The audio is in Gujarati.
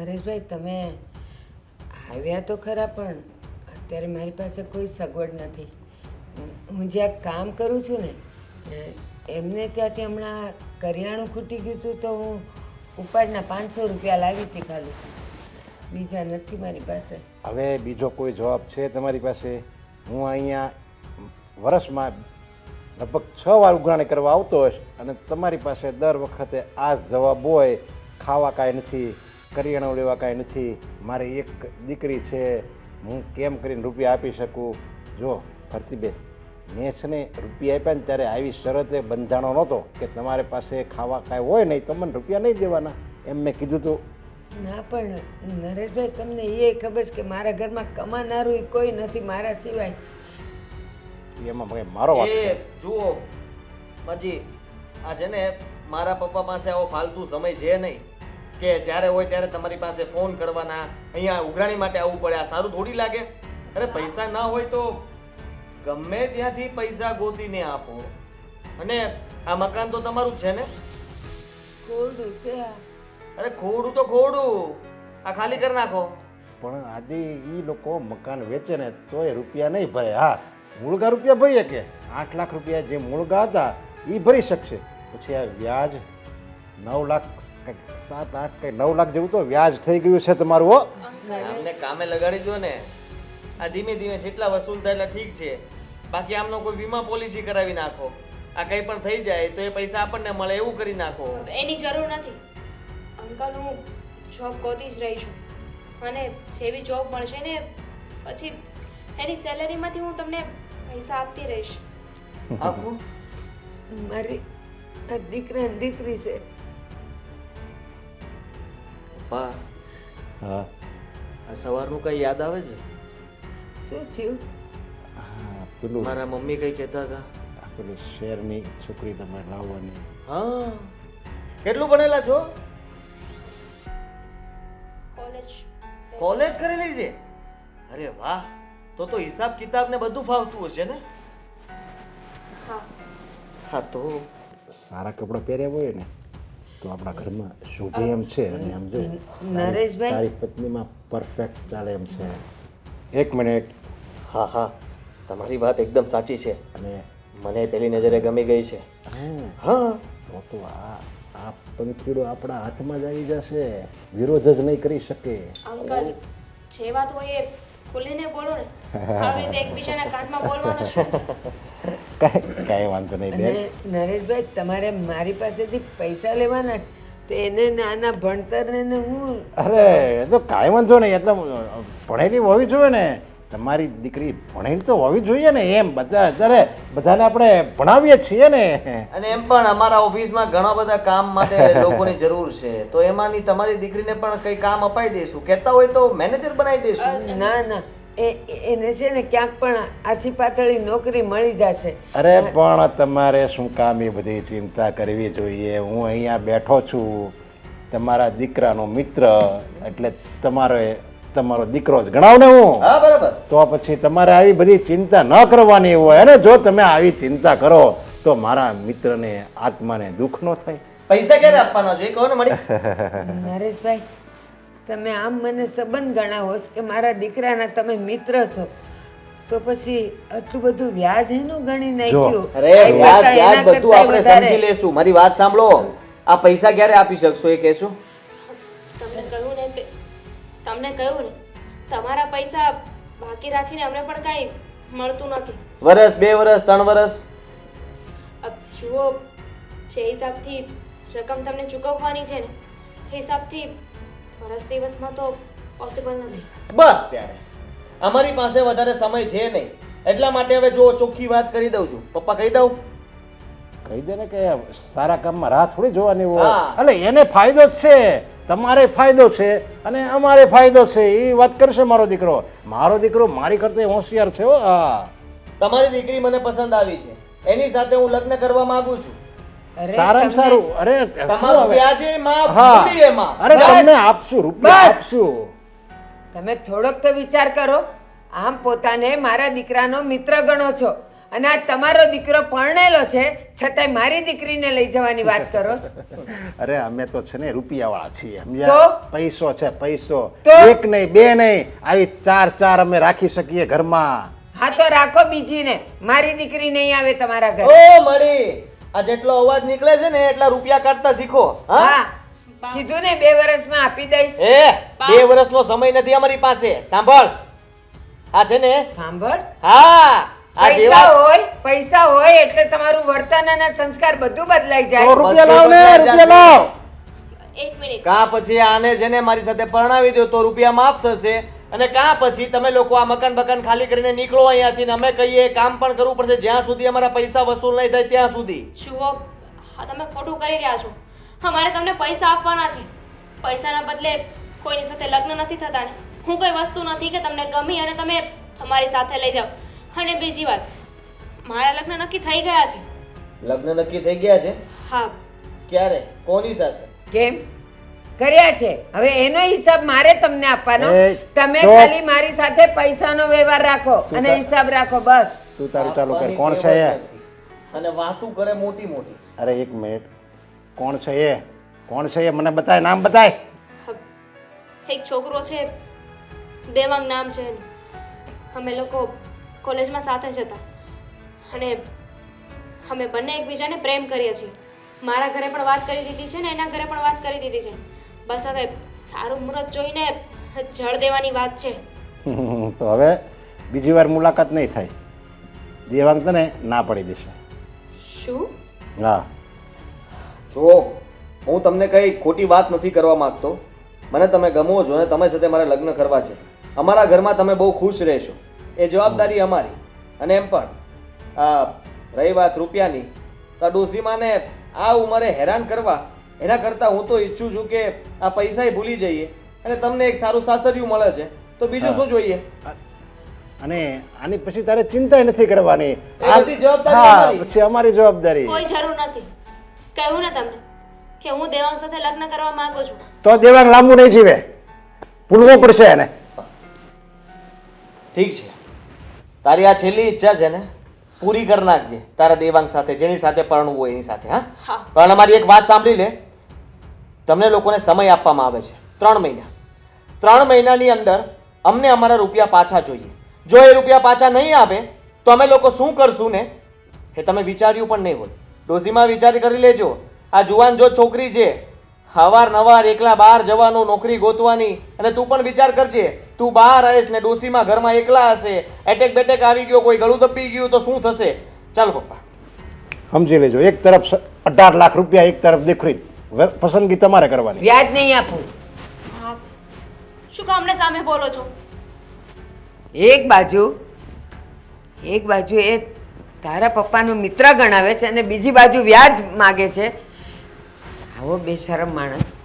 નરેશભાઈ, તમે આવ્યા તો ખરા, પણ અત્યારે મારી પાસે કોઈ સગવડ નથી. હું- જ્યાં કામ કરું છું ને એમને ત્યાંથી હમણાં કરિયાણું ખૂટી ગયું હતું, તો હું ઉપાડના પાંચસો રૂપિયા લાવી હતી ખાલી. બીજા નથી મારી પાસે. હવે બીજો કોઈ જવાબ છે તમારી પાસે? હું અહીંયા વર્ષમાં લગભગ છ વાર ઉઘરાણી કરવા આવતો હોઈશ અને તમારી પાસે દર વખતે આ જવાબ હોય, ખાવા કાંઈ નથી. કરિયાણું લેવા કાંઈ નથી. મારી એક દીકરી છે હું કેમ કરીને રૂપિયા આપી શકું? જો ભરતીબેન મેં છે ને રૂપિયા આપ્યા ને ત્યારે આવી શરતે બંધાણો નહોતો કે તમારી પાસે ખાવા કાંઈ હોય નહીં તો મને રૂપિયા નહીં દેવાના. એમ મેં કીધું હતું ના પણ નરેશભાઈ તમને એ ખબર છે કે મારા ઘરમાં કમાનારું કોઈ નથી મારા સિવાય. એમાં મારો વાત જુઓ મજી આ છે ને મારા પપ્પા પાસે આવો ફાલતુ સમય છે નહીં. કે જ્યારે હોય ત્યારે તમારી પાસે ફોન કરવાના. અહીંયા ઉઘરાણી માટે આવવું પડે. આ સારું થોડી લાગે. અરે પૈસા ના હોય તો ગમે ત્યાંથી પૈસા ગોતીને આપો. અને આ મકાન તો તમારું જ છે ને? ખોડું છે અરે ખોડું તો ખોડું. આ ખાલી કરી નાખો. પણ આદિ એ લોકો મકાન વેચે ને તોય રૂપિયા નહીં ભરે. હા મૂળગા રૂપિયા ભરીએ કે? આઠ લાખ રૂપિયા જે મૂળગા હતા એ ભરી શકશે. પછી આ વ્યાજ નવ લાખ કંઈક સાત આઠ કે નવ લાખ જેવું તો વ્યાજ થઈ ગયું છે તમારું હો. આમને કામે લગાડી દો ને. આ ધીમે ધીમે જેટલા વસૂલ થાય એટલા ઠીક છે બાકી આમનો કોઈ વીમા પોલિસી કરાવી નાખો. આ કંઈ પણ થઈ જાય તો એ પૈસા આપણને મળે એવું કરી નાખો. એની જરૂર નથી. અંકલ હું જોબ ગોતી જ રહી છું. અને જેવી જોબ મળશે ને પછી એની સેલેરીમાંથી હું તમને પૈસા આપતી રહીશ. આપું? મારી દીકરા દીકરી છે. પા હા. આ સવારનું કઈ યાદ આવે છે? શું થયું? હા, પેલું મારા મમ્મી કઈ કહેતા હતા? આ પેલું શેરની છોકરી તમારે લાવવાની. હા. કેટલું ભણેલા છો? કોલેજ. કોલેજ કરેલી છે? અરે વાહ. તો તો હિસાબ કિતાબ ને બધું ફાવતું હશે ને? હા. હા તો સારા કપડાં પહેર્યા હોય ને? તો આપણા ઘરમાં શોભે એમ છે અને એમ જો. નરેશભાઈ? તારી પત્નીમાં પરફેક્ટ ચાલે એમ છે. એક મિનિટ હા હા. તમારી વાત એકદમ સાચી છે. અને મને પેલી નજરે ગમી ગઈ છે. હા. હા. તો તો આ આ પંખીડો આપણા હાથમાં જ આવી જશે. વિરોધ જ નહીં કરી શકે. અંકલ જે વાત હોય એ ખુલીને બોલો ને. આવી રીતે એકબીજાના કાનમાં બોલવાનું શું? કાંઈ કાંઈ વાંધો નહીં બેન. નરેશભાઈ તમારે મારી પાસેથી પૈસા લેવાના તો એને નાના ભણતરને ને હું અરે એ તો કાંઈ વાંધો નહીં એટલે ભણેલી હોવી જોઈએ ને. તમારી દીકરી ભણેલી તો હોવી જોઈએ ને એમ બધા અત્યારે બધાને આપણે ભણાવીએ છીએ ને. અને એમ પણ અમારા ઓફિસમાં ઘણા બધા કામ માટે લોકોની જરૂર છે તો એમાંની તમારી દીકરીને પણ કઈ કામ અપાઈ દઈશું? કહેતા હોય તો મેનેજર બનાવી દઈશું? ના ના. એને છે ને ક્યાંક પણ આછી પાતળી નોકરી મળી જશે. અરે પણ તમારે શું કામ એ બધી ચિંતા કરવી જોઈએ? હું અહીંયા બેઠો છું તમારા દીકરાનો મિત્ર એટલે તમારે તમારો દીકરો જ ગણાવ ને હું? હા બરાબર. તો પછી તમારે આવી બધી ચિંતા ન કરવાની હોય અને જો તમે આવી ચિંતા કરો તો મારા મિત્રને આત્માને દુઃખ ન થાય. પૈસા ક્યારે આપવાના છે? કહો ને મળી નરેશભાઈ તમે આમ મને સંબંધ ગણાવો કે મારા દીકરાના તમે મિત્ર છો? તો પછી આટલું બધું વ્યાજ એનું ગણી નાખ્યું? અરે વ્યાજ વ્યાજ બધું આપણે સમજી લેશું. મારી વાત સાંભળો. આ પૈસા ક્યારે આપી શકશો એ કહેશો? તમને કહ્યું ને કે તમને કહ્યું ને તમારા પૈસા બાકી રાખીને અમને પણ કાંઈ મળતું નથી. વરસ બે વરસ ત્રણ વરસ? અબ જુઓ જે હિસાબથી રકમ તમને ચૂકવવાની છે ને હિસાબથી વરસ દિવસમાં તો પોસિબલ નથી. બસ ત્યારે. અમારી પાસે વધારે સમય છે નહીં. એટલા માટે હવે જો ચોખ્ખી વાત કરી દઉં છું. પપ્પા કહી દઉં? કહી દે ને કે સારા કામમાં રાહ થોડી જોવાની હોય. હા. એટલે એને ફાયદો જ છે. તમારે ફાયદો છે અને અમારે ફાયદો છે. એ વાત કરશે મારો દીકરો. મારો દીકરો મારી કરતા હોશિયાર છે હો. હા. તમારી દીકરી મને પસંદ આવી છે. એની સાથે હું લગ્ન કરવા માંગુ છું. સારામાં સારું. અરે તમારું વ્યાજે માફ હા. મૂડીએ અરે તમને આપશું રૂપિયા આપશું. તમે થોડોક તો વિચાર કરો. આમ પોતાને મારા દીકરાનો મિત્ર ગણો છો. અને આ તમારો દીકરો પરણેલો છે છતાંય મારી દીકરીને લઈ જવાની વાત કરો. અરે અમે તો છે ને રૂપિયાવાળા છીએ? સમજ્યા? પૈસો છે પૈસો. તો? એક નહીં બે નહીં. આવી ચાર ચાર અમે રાખી શકીએ ઘરમાં. હા તો રાખો બીજી ને મારી દીકરી નહીં આવે તમારા ઘરે. ઓ મળી. આ જેટલો અવાજ નીકળે છે ને એટલા રૂપિયા કાઢતા શીખો હા? કીધું ને બે વર્ષમાં આપી દઈશ. એ બે વર્ષનો સમય નથી અમારી પાસે. સાંભળ. આ છે ને સાંભળ. હા પૈસા હોય પૈસા હોય એટલે તમારું વર્તન અને સંસ્કાર બધું બદલાઈ જાય. રૂપિયા લાવ ને રૂપિયા લાવ. એક મિનિટ. કાં પછી આને જેને મારી સાથે પરણાવી દો તો રૂપિયા માફ થશે. અને કાં પછી તમે લોકો આ મકાન બકાન ખાલી કરીને નીકળો અહીંયાથી ને અમે કહીએ કામ પણ કરવું પડશે. જ્યાં સુધી અમારા પૈસા વસૂલ નહીં થાય ત્યાં સુધી. જુઓ હા તમે ખોટું કરી રહ્યા છો. અમારે તમને પૈસા આપવાના છે. પૈસાના બદલે કોઈની સાથે લગ્ન નથી થતા ને. હું કોઈ વસ્તુ નથી કે તમને ગમી અને તમે તમારી સાથે લઈ જાઓ. અને બીજી વાત. મારા લગ્ન નક્કી થઈ ગયા છે. લગ્ન નક્કી થઈ ગયા છે? હા. ક્યારે? કોની સાથે? કેમ? કર્યા છે. હવે એનો હિસાબ મારે તમને આપવાનો. તમે ખાલી મારી સાથે પૈસાનો વ્યવહાર રાખો અને હિસાબ રાખો બસ. તું તારું ચાલુ કર. કોણ છે એ? અને વાતું કરે મોટી મોટી. અરે એક મિનિટ. કોણ છે એ? કોણ છે એ? મને બતાય નામ બતાય. એક છોકરો છે. દેવાંગ નામ છે અમે લોકો કોલેજમાં સાથે જ હતા. અને અમે બંને એકબીજાને પ્રેમ કરીએ છીએ. મારા ઘરે પણ વાત કરી દીધી છે ને એના ઘરે પણ વાત કરી દીધી છે. બસ હવે સારું મુહૂર્ત જોઈને જળ દેવાની વાત છે. તો હવે બીજી વાર મુલાકાત નહીં થાય. દેવાંગ તને ના પડી દેશે. શું? હા. જો હું તમને કઈ ખોટી વાત નથી કરવા માંગતો. મને તમે ગમો છો અને તમારી સાથે મારે લગ્ન કરવા છે. અમારા ઘરમાં તમે બહુ ખુશ રહેશો. એ જવાબદારી અમારી. અને એમ પણ આ રહી વાત રૂપિયાની. તો આ ડોસીમાને આ ઉંમરે હેરાન કરવા એના કરતાં હું તો ઈચ્છું છું કે આ પૈસા ભૂલી જઈએ અને તમને એક સારું સાસરિયું મળે છે. તો બીજું શું જોઈએ? અને આની પછી તારે ચિંતા નથી કરવાની. આ બધી જવાબદારી હા અમારી. પછી અમારી જવાબદારી. કોઈ જરૂર નથી. કહ્યું ને તમને કે હું દેવાંગ સાથે લગ્ન કરવા માંગુ છું. તો દેવાંગ લાંબુ નહીં જીવે. ભૂલવો પડશે એને. ઠીક છે. તારી આ છેલ્લી ઈચ્છા છે ને પૂરી કરી નાખજે. તારા દેવાંગ સાથે જેની સાથે પરણવું હોય એની સાથે હા? હા. પણ અમારી એક વાત સાંભળી લે. તમને લોકોને સમય આપવામાં આવે છે. ત્રણ મહિના. ત્રણ મહિનાની અંદર અમને અમારા રૂપિયા પાછા જોઈએ. જો એ રૂપિયા પાછા નહીં આવે, તો અમે લોકો શું કરશું ને? એ તમે વિચાર્યું પણ નહીં હોય. ડોઝીમાં વિચાર કરી લેજો. આ જુવાન જો છોકરી છે હવાર નવાર એકલા બહાર જવાનું, નોકરી ગોતવાની, અને તું પણ વિચાર કરજે, તું બહાર રહીશ ને ડોસીમાં ઘરમાં એકલા હશે, એટેક બેટેક આવી ગયો, કોઈ ગળું દબી ગયું, તો શું થશે? ચાલ પપ્પા. સમજી લેજો, એક તરફ અઢાર લાખ રૂપિયા એક તરફ દીકરી પસંદગી તમારે કરવાની. વ્યાજ નહીં આપું. હા. શું કામને સામે બોલો છો? એક બાજુ એક બાજુ એ તારા પપ્પાનો મિત્ર ગણાવે છે અને બીજી બાજુ વ્યાજ માગે છે. આવો બેશરમ માણસ.